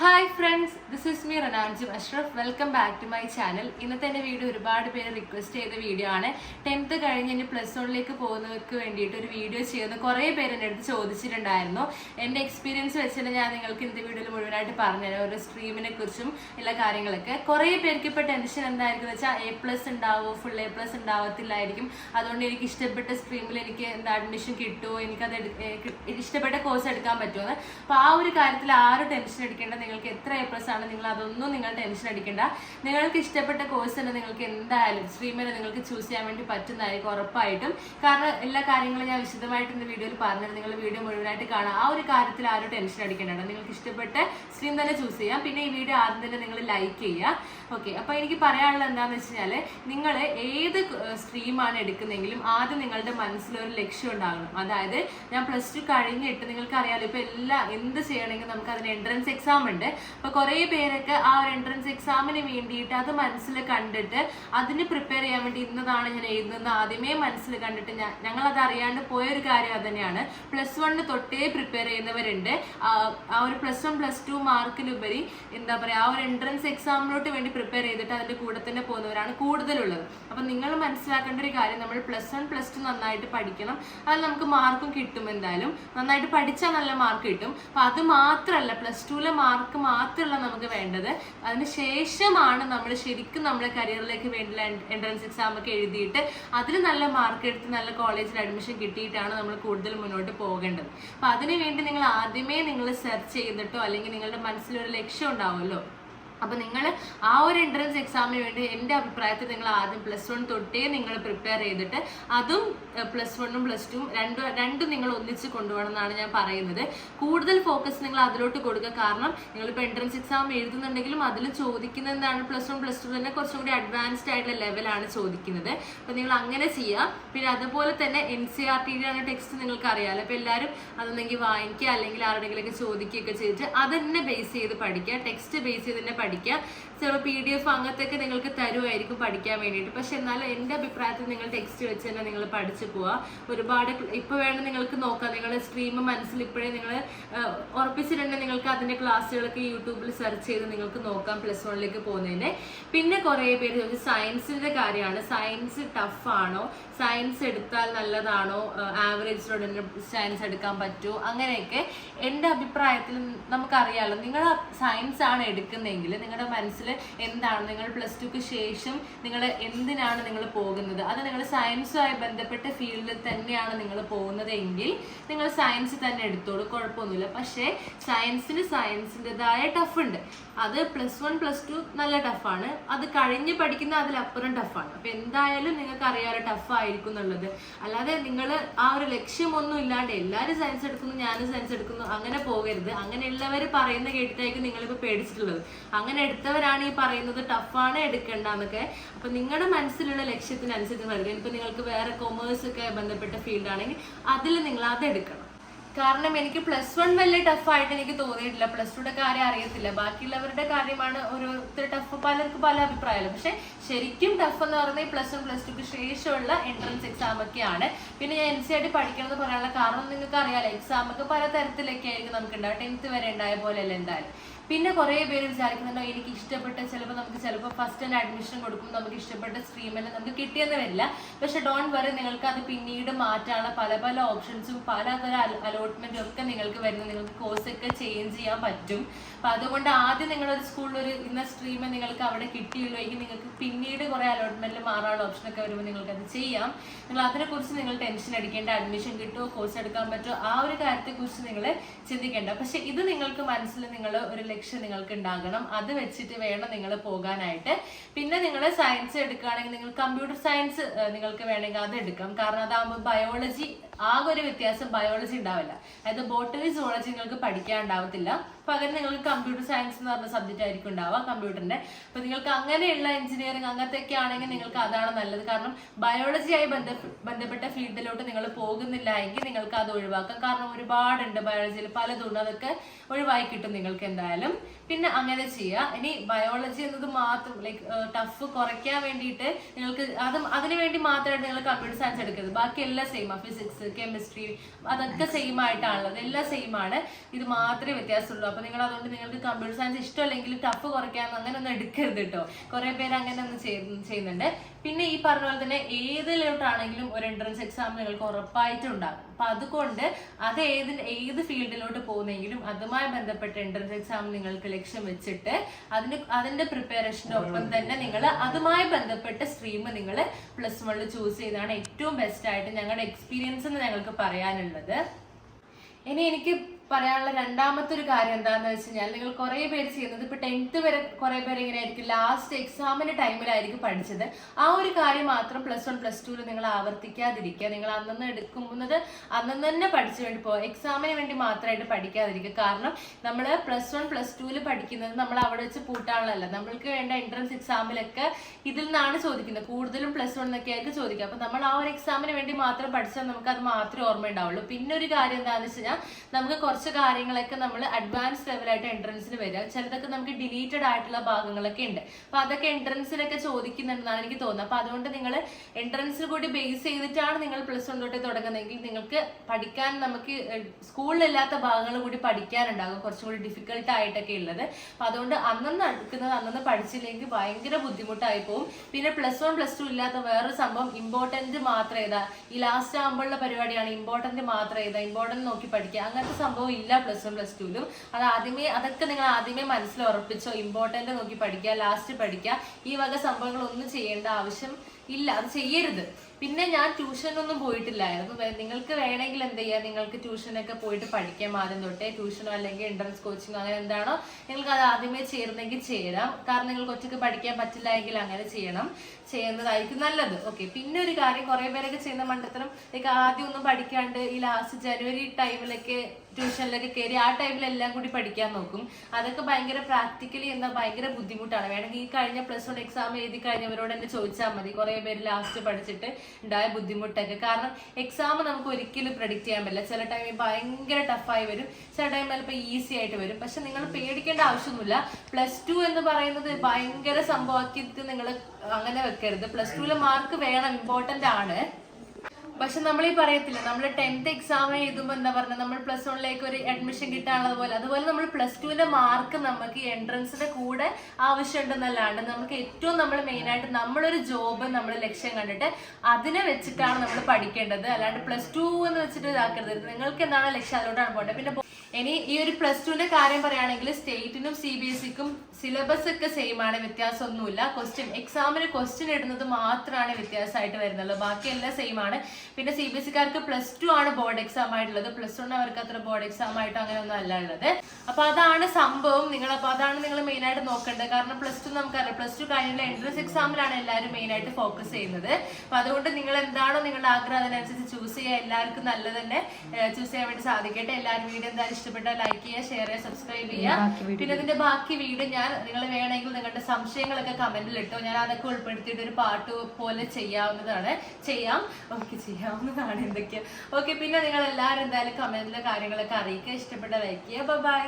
Hi friends this is me റനാൻജും Ashraf welcome back to my channel ഇന്നത്തെ എന്റെ video ഒരുപാട് പേര് റിക്വസ്റ്റ് ചെയ്ത വീഡിയോ ആണ്. ടെൻത്ത് കഴിഞ്ഞ് ഇനി പ്ലസ് വണ്ണിലേക്ക് പോകുന്നവർക്ക് വേണ്ടിയിട്ട് ഒരു വീഡിയോ ചെയ്യുന്ന കുറേ പേര് എന്റെ അടുത്ത് ചോദിച്ചിട്ടുണ്ടായിരുന്നു. എന്റെ എക്സ്പീരിയൻസ് വെച്ചിട്ട് ഞാൻ നിങ്ങൾക്ക് ഇന്നത്തെ വീഡിയോയിൽ മുഴുവനായിട്ട് പറഞ്ഞുതരാം. ഓരോ സ്ട്രീമിനെ കുറിച്ചും എല്ലാ കാര്യങ്ങളൊക്കെ. കുറേ പേർക്ക് ഇപ്പോൾ ടെൻഷൻ എന്തായിരിക്കും വെച്ചാൽ എ പ്ലസ് ഉണ്ടാവുമോ ഫുൾ എ പ്ലസ് ഉണ്ടാവത്തില്ലായിരിക്കും. അതുകൊണ്ട് എനിക്ക് ഇഷ്ടപ്പെട്ട സ്ട്രീമിൽ എനിക്ക് എന്താ അഡ്മിഷൻ കിട്ടുമോ എനിക്കത് ഇഷ്ടപ്പെട്ട കോഴ്സ് എടുക്കാൻ പറ്റുമോ അപ്പോൾ ആ ഒരു കാര്യത്തിൽ ആരും ടെൻഷൻ അടിക്കേണ്ട നിങ്ങൾക്ക് എത്ര എ പ്ലസ് ആണ് നിങ്ങൾ അതൊന്നും നിങ്ങൾ ടെൻഷൻ അടിക്കേണ്ട. നിങ്ങൾക്ക് ഇഷ്ടപ്പെട്ട കോഴ്സ് തന്നെ നിങ്ങൾക്ക് എന്തായാലും സ്ട്രീമിനെ നിങ്ങൾക്ക് ചൂസ് ചെയ്യാൻ വേണ്ടി പറ്റുന്നതായിരിക്കും ഉറപ്പായിട്ടും. കാരണം എല്ലാ കാര്യങ്ങളും ഞാൻ വിശദമായിട്ട് ഇന്ന് വീഡിയോയിൽ പറഞ്ഞത് നിങ്ങൾ വീഡിയോ മുഴുവനായിട്ട് കാണാം. ആ ഒരു കാര്യത്തിൽ ആരും ടെൻഷൻ അടിക്കേണ്ട നിങ്ങൾക്ക് ഇഷ്ടപ്പെട്ട സ്ട്രീം തന്നെ ചൂസ് ചെയ്യാം. പിന്നെ ഈ വീഡിയോ ആദ്യം തന്നെ നിങ്ങൾ ലൈക്ക് ചെയ്യുക. ഓക്കെ അപ്പോൾ എനിക്ക് പറയാനുള്ളത് എന്താണെന്ന് വെച്ച് കഴിഞ്ഞാൽ നിങ്ങൾ ഏത് സ്ട്രീമാണ് എടുക്കുന്നെങ്കിലും ആദ്യം നിങ്ങളുടെ മനസ്സിലൊരു ലക്ഷ്യം ഉണ്ടാകണം. അതായത് ഞാൻ പ്ലസ് ടു കഴിഞ്ഞിട്ട് നിങ്ങൾക്ക് അറിയാലോ ഇപ്പോൾ എല്ലാ എന്ത് ചെയ്യണമെങ്കിൽ നമുക്ക് അതിന് എൻട്രൻസ് എക്സാം ഉണ്ട്. അപ്പോൾ കുറേ പേരൊക്കെ ആ ഒരു എൻട്രൻസ് എക്സാമിന് വേണ്ടിയിട്ട് അത് മനസ്സിൽ കണ്ടിട്ട് അതിന് പ്രിപ്പയർ ചെയ്യാൻ വേണ്ടി ഇന്നതാണ് ഞാൻ എഴുതുന്നത്. ആദ്യമേ മനസ്സിൽ കണ്ടിട്ട് ഞാൻ ഞങ്ങൾ അത് അറിയാണ്ട് പോയൊരു കാര്യം അത് തന്നെയാണ്. പ്ലസ് വണ്ണിന് തൊട്ടേ പ്രിപ്പയർ ചെയ്യുന്നവരുണ്ട്. ആ ഒരു പ്ലസ് വൺ പ്ലസ് ടു മാർക്കിലുപരി എന്താ പറയുക ആ ഒരു എൻട്രൻസ് എക്സാമിലോട്ട് വേണ്ടി പ്രിപ്പയർ ചെയ്തിട്ട് അതിന്റെ കൂടെ തന്നെ പോകുന്നവരാണ് കൂടുതലുള്ളത്. അപ്പം നിങ്ങൾ മനസ്സിലാക്കേണ്ട ഒരു കാര്യം നമ്മൾ പ്ലസ് വൺ പ്ലസ് ടു നന്നായിട്ട് പഠിക്കണം. അത് നമുക്ക് മാർക്കും കിട്ടും എന്തായാലും. നന്നായിട്ട് പഠിച്ചാൽ നല്ല മാർക്ക് കിട്ടും. അപ്പം അത് മാത്രമല്ല പ്ലസ് ടുവിലെ മാർക്ക് മാത്രമല്ല നമുക്ക് വേണ്ടത്. അതിന് ശേഷമാണ് നമ്മൾ ശരിക്കും നമ്മുടെ കരിയറിലേക്ക് വേണ്ടിയുള്ള എൻട്രൻസ് എക്സാം ഒക്കെ എഴുതിയിട്ട് അതിൽ നല്ല മാർക്ക് എടുത്ത് നല്ല കോളേജിൽ അഡ്മിഷൻ കിട്ടിയിട്ടാണ് നമ്മൾ കൂടുതൽ മുന്നോട്ട് പോകേണ്ടത്. അപ്പം അതിനുവേണ്ടി നിങ്ങൾ ആദ്യമേ നിങ്ങൾ സെർച്ച് ചെയ്തിട്ടോ അല്ലെങ്കിൽ നിങ്ങളുടെ മനസ്സിലൊരു ലക്ഷ്യം ഉണ്ടാവുമല്ലോ. അപ്പോൾ നിങ്ങൾ ആ ഒരു എൻട്രൻസ് എക്സാമിന് വേണ്ടി എന്റെ അഭിപ്രായത്തിൽ നിങ്ങൾ ആദ്യം പ്ലസ് വൺ തൊട്ടേ നിങ്ങൾ പ്രിപ്പയർ ചെയ്തിട്ട് അതും പ്ലസ് വണ്ണും പ്ലസ് ടുവും രണ്ടും രണ്ടും നിങ്ങൾ ഒന്നിച്ച് കൊണ്ടുപോകണം എന്നാണ് ഞാൻ പറയുന്നത്. കൂടുതൽ ഫോക്കസ് നിങ്ങൾ അതിലോട്ട് കൊടുക്കുക. കാരണം നിങ്ങളിപ്പോൾ എൻട്രൻസ് എക്സാം എഴുതുന്നുണ്ടെങ്കിലും അതിൽ ചോദിക്കുന്ന എന്താണ്? പ്ലസ് വൺ പ്ലസ് ടു തന്നെ കുറച്ചും കൂടി അഡ്വാൻസ്ഡ് ആയിട്ടുള്ള ലെവലാണ് ചോദിക്കുന്നത്. അപ്പോൾ നിങ്ങൾ അങ്ങനെ ചെയ്യുക പിന്നെ അതുപോലെ തന്നെ എൻ സി ആർ ടിയുടെ ടെക്സ്റ്റ് നിങ്ങൾക്ക് അറിയാമല്ലോ അപ്പോൾ എല്ലാവരും അതൊന്നെങ്കിൽ വാങ്ങിക്കുക അല്ലെങ്കിൽ ആരുടെങ്കിലൊക്കെ ചോദിക്കുകയൊക്കെ ചെയ്തിട്ട് അതന്നെ ബേസ് ചെയ്ത് പഠിക്കുക. ടെക്സ്റ്റ് ബേസ് ചെയ്ത് തന്നെ പഠിക്കുക ചിലപ്പോൾ പി ഡി എഫ് അങ്ങനത്തെയൊക്കെ നിങ്ങൾക്ക് തരുമായിരിക്കും പഠിക്കാൻ വേണ്ടിയിട്ട്. പക്ഷെ എന്നാലും എന്റെ അഭിപ്രായത്തിൽ നിങ്ങൾ ടെക്സ്റ്റ് വെച്ച് തന്നെ നിങ്ങൾ പഠിച്ചു പോവുക. ഒരുപാട് ഇപ്പോൾ വേണം നിങ്ങൾക്ക് നോക്കാം. നിങ്ങളുടെ സ്ട്രീം മനസ്സിൽ ഇപ്പോഴേ നിങ്ങൾ ഉറപ്പിച്ചിട്ടുണ്ടെങ്കിൽ നിങ്ങൾക്ക് അതിന്റെ ക്ലാസ്സുകളൊക്കെ യൂട്യൂബിൽ സെർച്ച് ചെയ്ത് നിങ്ങൾക്ക് നോക്കാം പ്ലസ് വണ്ണിലേക്ക് പോകുന്നതിന്. പിന്നെ കുറേ പേര് ചോദിച്ചു സയൻസിന്റെ കാര്യമാണ്. സയൻസ് ടഫാണോ സയൻസ് എടുത്താൽ നല്ലതാണോ? ആവറേജ് സ്റ്റുഡന്റിന് സയൻസ് എടുക്കാൻ പറ്റുമോ അങ്ങനെയൊക്കെ എന്റെ അഭിപ്രായത്തിൽ നമുക്കറിയാമല്ലോ നിങ്ങൾ സയൻസ് ആണ് എടുക്കുന്നതെങ്കിൽ നിങ്ങളുടെ മനസ്സിൽ എന്താണ് നിങ്ങൾ പ്ലസ് ടുക്ക് ശേഷം നിങ്ങൾ എന്തിനാണ് നിങ്ങൾ പോകുന്നത്? അത് നിങ്ങൾ സയൻസുമായി ബന്ധപ്പെട്ട ഫീൽഡിൽ തന്നെയാണ് നിങ്ങൾ പോകുന്നത് എങ്കിൽ നിങ്ങൾ സയൻസ് തന്നെ എടുത്തോളൂ. കുഴപ്പമൊന്നുമില്ല. പക്ഷേ സയൻസിന് സയൻസിന്റെതായ ടഫ് ഉണ്ട്. അത് പ്ലസ് വൺ പ്ലസ് ടു നല്ല ടഫാണ് അത് കഴിഞ്ഞ് പഠിക്കുന്ന അതിലപ്പുറം ടഫാണ് അപ്പം എന്തായാലും നിങ്ങൾക്ക് അറിയാതെ ടഫായിരിക്കും എന്നുള്ളത്. അല്ലാതെ നിങ്ങൾ ആ ഒരു ലക്ഷ്യമൊന്നും ഇല്ലാണ്ട് എല്ലാവരും സയൻസ് എടുക്കുന്നു ഞാനും സയൻസ് എടുക്കുന്നു അങ്ങനെ പോകരുത്. അങ്ങനെയുള്ളവർ പറയുന്ന കേട്ടിട്ടായിരിക്കും നിങ്ങളിപ്പോൾ പേടിച്ചിട്ടുള്ളത്. അങ്ങനെ എടുത്തവരാണ് ഈ പറയുന്നത് ടഫാണ് എടുക്കേണ്ട എന്നൊക്കെ അപ്പം നിങ്ങളുടെ മനസ്സിലുള്ള ലക്ഷ്യത്തിനനുസരിച്ച് നൽകുക ഇപ്പം നിങ്ങൾക്ക് വേറെ കൊമേഴ്സ് ഒക്കെ ബന്ധപ്പെട്ട ഫീൽഡാണെങ്കിൽ അതിൽ നിങ്ങൾ അത് എടുക്കണം. കാരണം എനിക്ക് പ്ലസ് വൺ വലിയ ടഫായിട്ട് എനിക്ക് തോന്നിയിട്ടില്ല. പ്ലസ് ടുയുടെ കാര്യം അറിയത്തില്ല. ബാക്കിയുള്ളവരുടെ കാര്യമാണ് ഓരോരുത്തർ ടഫ് പലർക്കും പല അഭിപ്രായമല്ല പക്ഷെ ശരിക്കും ടഫ് എന്ന് പറയുന്നത് പ്ലസ് വൺ പ്ലസ് ടുക്ക് ശേഷമുള്ള എൻട്രൻസ് എക്സാം ഒക്കെയാണ്. പിന്നെ ഞാൻ എൻ സി ആയിട്ട് പഠിക്കണം എന്ന് പറയാനുള്ള കാരണം നിങ്ങൾക്ക് അറിയാലോ എക്സാം ഒക്കെ പല തരത്തിലൊക്കെ ആയിരിക്കും നമുക്ക് ഉണ്ടാവും ടെൻത്ത് വരെ ഉണ്ടായ പോലെയല്ല എന്തായാലും. പിന്നെ കുറേ പേര് വിചാരിക്കുന്നുണ്ടോ എനിക്ക് ഇഷ്ടപ്പെട്ട ചിലപ്പോൾ നമുക്ക് ചിലപ്പോൾ ഫസ്റ്റ് തന്നെ അഡ്മിഷൻ കൊടുക്കും നമുക്ക് ഇഷ്ടപ്പെട്ട സ്ട്രീമിൽ നമുക്ക് കിട്ടിയെന്ന് വരില്ല. പക്ഷെ ഡോൺ വറി നിങ്ങൾക്ക് അത് പിന്നീട് മാറ്റാനുള്ള പല പല ഓപ്ഷൻസും പലതരം അലോട്ട്മെന്റും ഒക്കെ നിങ്ങൾക്ക് വരുന്നു നിങ്ങൾക്ക് കോഴ്സ് ഒക്കെ ചേഞ്ച് ചെയ്യാൻ പറ്റും. അപ്പൊ അതുകൊണ്ട് ആദ്യം നിങ്ങളൊരു സ്കൂളിൽ ഒരു ഇന്ന സ്ട്രീം നിങ്ങൾക്ക് അവിടെ കിട്ടിയുള്ളൂ എങ്കിൽ നിങ്ങൾക്ക് പിന്നീട് കുറേ അലോട്ട്മെന്റിൽ മാറാനുള്ള ഓപ്ഷനൊക്കെ വരുമ്പോൾ നിങ്ങൾക്ക് അത് ചെയ്യാം. നിങ്ങൾ അതിനെക്കുറിച്ച് നിങ്ങൾ ടെൻഷൻ അടിക്കേണ്ട അഡ്മിഷൻ കിട്ടുമോ കോഴ്സ് എടുക്കാൻ പറ്റുമോ ആ ഒരു കാര്യത്തെക്കുറിച്ച് നിങ്ങൾ ചിന്തിക്കേണ്ട. പക്ഷെ ഇത് നിങ്ങൾക്ക് മനസ്സിൽ നിങ്ങൾ ഒരു ലക്ഷ്യം നിങ്ങൾക്ക് ഉണ്ടാകണം. അത് വെച്ചിട്ട് വേണം നിങ്ങൾ പോകാനായിട്ട്. പിന്നെ നിങ്ങൾ സയൻസ് എടുക്കുകയാണെങ്കിൽ നിങ്ങൾ കമ്പ്യൂട്ടർ സയൻസ് നിങ്ങൾക്ക് വേണമെങ്കിൽ അത് എടുക്കാം. കാരണം അതാകുമ്പോൾ ബയോളജി ആകെ ഒരു വ്യത്യാസം ബയോളജി ഉണ്ടാവില്ല. അതായത് ബോട്ടണി സോളജി നിങ്ങൾക്ക് പഠിക്കാൻ ഉണ്ടാവത്തില്ല. പകരം നിങ്ങൾക്ക് കമ്പ്യൂട്ടർ സയൻസ് എന്ന് പറഞ്ഞ സബ്ജക്റ്റ് ആയിരിക്കും ഉണ്ടാവുക കമ്പ്യൂട്ടറിന്റെ അപ്പൊ നിങ്ങൾക്ക് അങ്ങനെയുള്ള എഞ്ചിനീയറിംഗ് അങ്ങനത്തെ ഒക്കെ ആണെങ്കിൽ നിങ്ങൾക്ക് അതാണ് നല്ലത്. കാരണം ബയോളജിയായി ബന്ധ ബന്ധപ്പെട്ട ഫീൽഡിലോട്ട് നിങ്ങൾ പോകുന്നില്ല എങ്കിൽ നിങ്ങൾക്ക് അത് ഒഴിവാക്കാം. കാരണം ഒരുപാടുണ്ട് ബയോളജിയിൽ പലതുണ്ട് അതൊക്കെ ഒഴിവായി കിട്ടും നിങ്ങൾക്ക് എന്തായാലും. പിന്നെ അങ്ങനെ ചെയ്യുക ഇനി ബയോളജി എന്നത് മാത്രം ലൈക്ക് ടഫ് കുറയ്ക്കാൻ വേണ്ടിയിട്ട് നിങ്ങൾക്ക് അത് അതിനുവേണ്ടി മാത്രമായിട്ട് നിങ്ങൾ കമ്പ്യൂട്ടർ സയൻസ് എടുക്കരുത്. ബാക്കി എല്ലാം സെയിം ഫിസിക്സ് കെമിസ്ട്രി അതൊക്കെ സെയിം ആയിട്ടാണുള്ളത് എല്ലാം സെയിം ആണ് ഇത് മാത്രമേ വ്യത്യാസമുള്ളൂ. അപ്പൊ നിങ്ങൾ അതുകൊണ്ട് നിങ്ങൾക്ക് കമ്പ്യൂട്ടർ സയൻസ് ഇഷ്ടമല്ലെങ്കിൽ ടഫ് കുറയ്ക്കാൻ അങ്ങനെ ഒന്നും എടുക്കരുത് കേട്ടോ കുറെ പേര് അങ്ങനെ ഒന്ന് ചെയ്യ- ചെയ്യുന്നുണ്ട്. പിന്നെ ഈ പറഞ്ഞ പോലെ തന്നെ ഏതിലോട്ടാണെങ്കിലും ഒരു എൻട്രൻസ് എക്സാം നിങ്ങൾക്ക് ഉറപ്പായിട്ടും ഉണ്ടാകും അപ്പൊ അതുകൊണ്ട് അത് ഏത് ഏത് ഫീൽഡിലോട്ട് പോകുന്നെങ്കിലും അതുമായി ബന്ധപ്പെട്ട എൻട്രൻസ് എക്സാം നിങ്ങൾക്ക് ലക്ഷ്യം വെച്ചിട്ട് അതിന് അതിന്റെ പ്രിപ്പറേഷന്റെ ഒപ്പം തന്നെ നിങ്ങൾ അതുമായി ബന്ധപ്പെട്ട സ്ട്രീം നിങ്ങൾ പ്ലസ് വണ്ണിൽ ചൂസ് ചെയ്താണ് ഏറ്റവും ബെസ്റ്റ് ആയിട്ട് ഞങ്ങളുടെ എക്സ്പീരിയൻസ് എന്ന് ഞങ്ങൾക്ക് പറയാനുള്ളത്. ഇനി എനിക്ക് പറയാനുള്ള രണ്ടാമത്തെ ഒരു കാര്യം എന്താണെന്ന് വെച്ച് കഴിഞ്ഞാൽ നിങ്ങൾ കുറേ പേര് ചെയ്യുന്നത് ഇപ്പൊ ടെൻത്ത് വരെ കുറേ പേര് ഇങ്ങനെ ആയിരിക്കും ലാസ്റ്റ് എക്സാമിന്റെ ടൈമിലായിരിക്കും പഠിച്ചത്. ആ ഒരു കാര്യം മാത്രം പ്ലസ് വൺ പ്ലസ് ടുവിൽ നിങ്ങൾ ആവർത്തിക്കാതിരിക്കുക. നിങ്ങൾ അന്നന്ന് എടുക്കുന്നത് അന്നന്ന് തന്നെ പഠിച്ചു വേണ്ടി പോകുക എക്സാമിന് വേണ്ടി മാത്രമായിട്ട് പഠിക്കാതിരിക്കുക. കാരണം നമ്മൾ പ്ലസ് വൺ പ്ലസ് ടുവിൽ പഠിക്കുന്നത് നമ്മൾ അവിടെ വെച്ച് പൂട്ടാനുള്ളതല്ല. നമ്മൾക്ക് വേണ്ട എൻട്രൻസ് എക്സാമിലൊക്കെ ഇതിൽ നിന്നാണ് ചോദിക്കുന്നത്. കൂടുതലും പ്ലസ് വൺ എന്നൊക്കെ ആയിരിക്കും ചോദിക്കുക. അപ്പൊ നമ്മൾ ആ ഒരു എക്സാമിന് വേണ്ടി മാത്രം പഠിച്ചാൽ നമുക്ക് അത് മാത്രമേ ഓർമ്മ ഉണ്ടാവുള്ളൂ പിന്നെ ഒരു കാര്യം എന്താണെന്ന് വെച്ച് കഴിഞ്ഞാൽ നമുക്ക് കുറച്ച് കാര്യങ്ങളൊക്കെ നമ്മൾ അഡ്വാൻസ് ലെവലായിട്ട് എൻട്രൻസിന് വരിക. ചിലതൊക്കെ നമുക്ക് ഡിലീറ്റഡ് ആയിട്ടുള്ള ഭാഗങ്ങളൊക്കെ ഉണ്ട്. അപ്പൊ അതൊക്കെ എൻട്രൻസിലൊക്കെ ചോദിക്കുന്നുണ്ടെന്നാണ് എനിക്ക് തോന്നുന്നത്. അപ്പൊ അതുകൊണ്ട് നിങ്ങൾ എൻട്രൻസിൽ കൂടി ബേസ് ചെയ്തിട്ടാണ് നിങ്ങൾ പ്ലസ് വൺ തൊട്ട് തുടങ്ങുന്നതെങ്കിൽ നിങ്ങൾക്ക് പഠിക്കാൻ നമുക്ക് സ്കൂളിലില്ലാത്ത ഭാഗങ്ങൾ കൂടി പഠിക്കാനുണ്ടാകും. കുറച്ചും കൂടി ഡിഫിക്കൽട്ട് ആയിട്ടൊക്കെ ഉള്ളത്. അപ്പൊ അതുകൊണ്ട് അന്നന്ന് അടുക്കുന്നത് അന്നന്ന് പഠിച്ചില്ലെങ്കിൽ ഭയങ്കര ബുദ്ധിമുട്ടായി പോകും പിന്നെ പ്ലസ് വൺ പ്ലസ് ടു ഇല്ലാത്ത വേറൊരു സംഭവം ഇമ്പോർട്ടന്റ് മാത്രം ഏതാ? ഈ ലാസ്റ്റ് ആകുമ്പോഴുള്ള പരിപാടിയാണ് ഇമ്പോർട്ടന്റ് മാത്രം ഏതാ? ഇമ്പോർട്ടന്റ് നോക്കി പഠിക്കുക. അങ്ങനത്തെ സംഭവം ഇല്ല പ്ലസ് വൺ പ്ലസ് ടുവിലും അത് ആദ്യമേ അതൊക്കെ നിങ്ങൾ ആദ്യമേ മനസ്സിൽ ഉറപ്പിച്ചോ ഇമ്പോർട്ടന്റ് നോക്കി പഠിക്കുക ലാസ്റ്റ് പഠിക്കുക. ഈ വക സംഭവങ്ങളൊന്നും ചെയ്യേണ്ട ആവശ്യം ഇല്ല. അത് ചെയ്യരുത്. പിന്നെ ഞാൻ ട്യൂഷനൊന്നും പോയിട്ടില്ലായിരുന്നു. നിങ്ങൾക്ക് വേണമെങ്കിൽ എന്ത് ചെയ്യാം? നിങ്ങൾക്ക് ട്യൂഷനൊക്കെ പോയിട്ട് പഠിക്കാം ആദ്യം തൊട്ടേ. ട്യൂഷനോ അല്ലെങ്കിൽ എൻട്രൻസ് കോച്ചിങ്ങോ അങ്ങനെ എന്താണോ നിങ്ങൾക്ക് അത് ആദ്യമേ ചേർന്നെങ്കിൽ ചേരാം. കാരണം നിങ്ങൾക്ക് ഒറ്റയ്ക്ക് പഠിക്കാൻ പറ്റില്ല എങ്കിൽ അങ്ങനെ ചെയ്യണം. ചെയ്യുന്നതായിരിക്കും നല്ലത്. ഓക്കെ പിന്നെ ഒരു കാര്യം കുറേ പേരൊക്കെ ചെയ്യുന്ന മണ്ടത്തരം ആദ്യം ഒന്നും പഠിക്കാണ്ട് ഈ ലാസ്റ്റ് ജനുവരി ടൈമിലൊക്കെ ട്യൂഷനിലൊക്കെ കയറി ആ ടൈമിൽ എല്ലാം കൂടി പഠിക്കാൻ നോക്കും. അതൊക്കെ ഭയങ്കര പ്രാക്ടിക്കലി എന്താ ഭയങ്കര ബുദ്ധിമുട്ടാണ്. വേണമെങ്കിൽ ഈ കഴിഞ്ഞ പ്ലസ് വൺ എക്സാം എഴുതി കഴിഞ്ഞവരോട് എന്നെ ചോദിച്ചാൽ മതി. കുറേ പേര് ലാസ്റ്റ് പഠിച്ചിട്ട് ഉണ്ടായ ബുദ്ധിമുട്ടൊക്കെ. കാരണം എക്സാം നമുക്ക് ഒരിക്കലും പ്രഡിക്റ്റ് ചെയ്യാൻ പറ്റില്ല. ചില ടൈമിൽ ഭയങ്കര ടഫായി വരും. ചില ടൈമിൽ ചിലപ്പോൾ ഈസി ആയിട്ട് വരും. പക്ഷെ നിങ്ങൾ പേടിക്കേണ്ട ആവശ്യമൊന്നുമില്ല. പ്ലസ് ടു എന്ന് പറയുന്നത് ഭയങ്കര സംഭവമാക്കിയിട്ട് നിങ്ങൾ അങ്ങനെ വെക്കരുത്. പ്ലസ് ടുവിലെ മാർക്ക് വേണം. ഇമ്പോർട്ടന്റ് ആണ്. പക്ഷെ നമ്മൾ ഈ പറയത്തില്ല. നമ്മൾ ടെൻത്ത് എക്സാം എഴുതുമ്പോൾ എന്താ പറഞ്ഞാൽ നമ്മൾ പ്ലസ് വണ്ണിലേക്ക് ഒരു അഡ്മിഷൻ കിട്ടാനുള്ളത് പോലെ. അതുപോലെ നമ്മൾ പ്ലസ് ടുവിന്റെ മാർക്ക് നമുക്ക് എൻട്രൻസിന്റെ കൂടെ ആവശ്യമുണ്ടെന്നല്ലാണ്ട് നമുക്ക് ഏറ്റവും നമ്മൾ മെയിനായിട്ട് നമ്മളൊരു ജോബ് നമ്മൾ ലക്ഷ്യം കണ്ടിട്ട് അതിനെ വെച്ചിട്ടാണ് നമ്മൾ പഠിക്കേണ്ടത്. അല്ലാണ്ട് പ്ലസ് ടു എന്ന് വെച്ചിട്ട് ഇതാക്കരുത്. നിങ്ങൾക്ക് എന്താണ് ലക്ഷ്യം? അതിലോട്ടാണ് പോകേണ്ടത് പിന്നെ ഇനി ഈ ഒരു പ്ലസ് ടുവിന്റെ കാര്യം പറയുകയാണെങ്കിൽ സ്റ്റേറ്റിനും സി ബി എസ് സിക്കും സിലബസ് ഒക്കെ സെയിം ആണ് വ്യത്യാസമൊന്നുമില്ല. ക്വസ്റ്റ്യൻ എക്സാമിന് ക്വസ്റ്റ്യൻ ഇടുന്നത് മാത്രമാണ് വ്യത്യാസമായിട്ട് വരുന്നുള്ളൂ. ബാക്കിയെല്ലാം സെയിം ആണ്. പിന്നെ സി ബി എസ് സിക്കാർക്ക് പ്ലസ് ടു ആണ് ബോർഡ് എക്സാം ആയിട്ടുള്ളത്. പ്ലസ് വൺ അവർക്ക് അത്ര ബോർഡ് എക്സാം ആയിട്ട് അങ്ങനെ ഒന്നും അല്ല ഉള്ളത്. അപ്പൊ അതാണ് സംഭവം നിങ്ങൾ അപ്പൊ അതാണ് നിങ്ങൾ മെയിൻ ആയിട്ട് നോക്കേണ്ടത്. കാരണം പ്ലസ് ടു നമുക്കറിയാം പ്ലസ് ടു കഴിഞ്ഞുള്ള എൻട്രൻസ് എക്സാമിലാണ് എല്ലാവരും മെയിൻ ആയിട്ട് ഫോക്കസ് ചെയ്യുന്നത്. അപ്പൊ അതുകൊണ്ട് നിങ്ങൾ എന്താണോ നിങ്ങളുടെ ആഗ്രഹം അതിനനുസരിച്ച് ചൂസ് ചെയ്യുക. എല്ലാവർക്കും നല്ല തന്നെ ചൂസ് ചെയ്യാൻ വേണ്ടി സാധിക്കട്ടെ. എല്ലാവരും വീഡിയോ എന്തായാലും ഇഷ്ടപ്പെട്ടാൽ ലൈക്ക് ചെയ്യുക ഷെയർ ചെയ്യുക സബ്സ്ക്രൈബ് ചെയ്യുക. പിന്നെ ഇതിന്റെ ബാക്കി വീഡിയോ ഞാൻ നിങ്ങൾ വേണമെങ്കിൽ നിങ്ങളുടെ സംശയങ്ങളൊക്കെ കമന്റിൽ ഇട്ടോ. ഞാൻ അതൊക്കെ ഉൾപ്പെടുത്തിയിട്ട് ഒരു പാട്ട് പോലെ ചെയ്യാവുന്നതാണ്. ചെയ്യാം. ഓക്കെ ചെയ്യാവുന്നതാണ് എന്തൊക്കെയാ. ഓക്കെ പിന്നെ നിങ്ങൾ എല്ലാവരും എന്തായാലും കമന്റിലെ കാര്യങ്ങളൊക്കെ അറിയിക്കുക. ഇഷ്ടപ്പെട്ട ലൈക്ക് ചെയ്യുക. ബൈ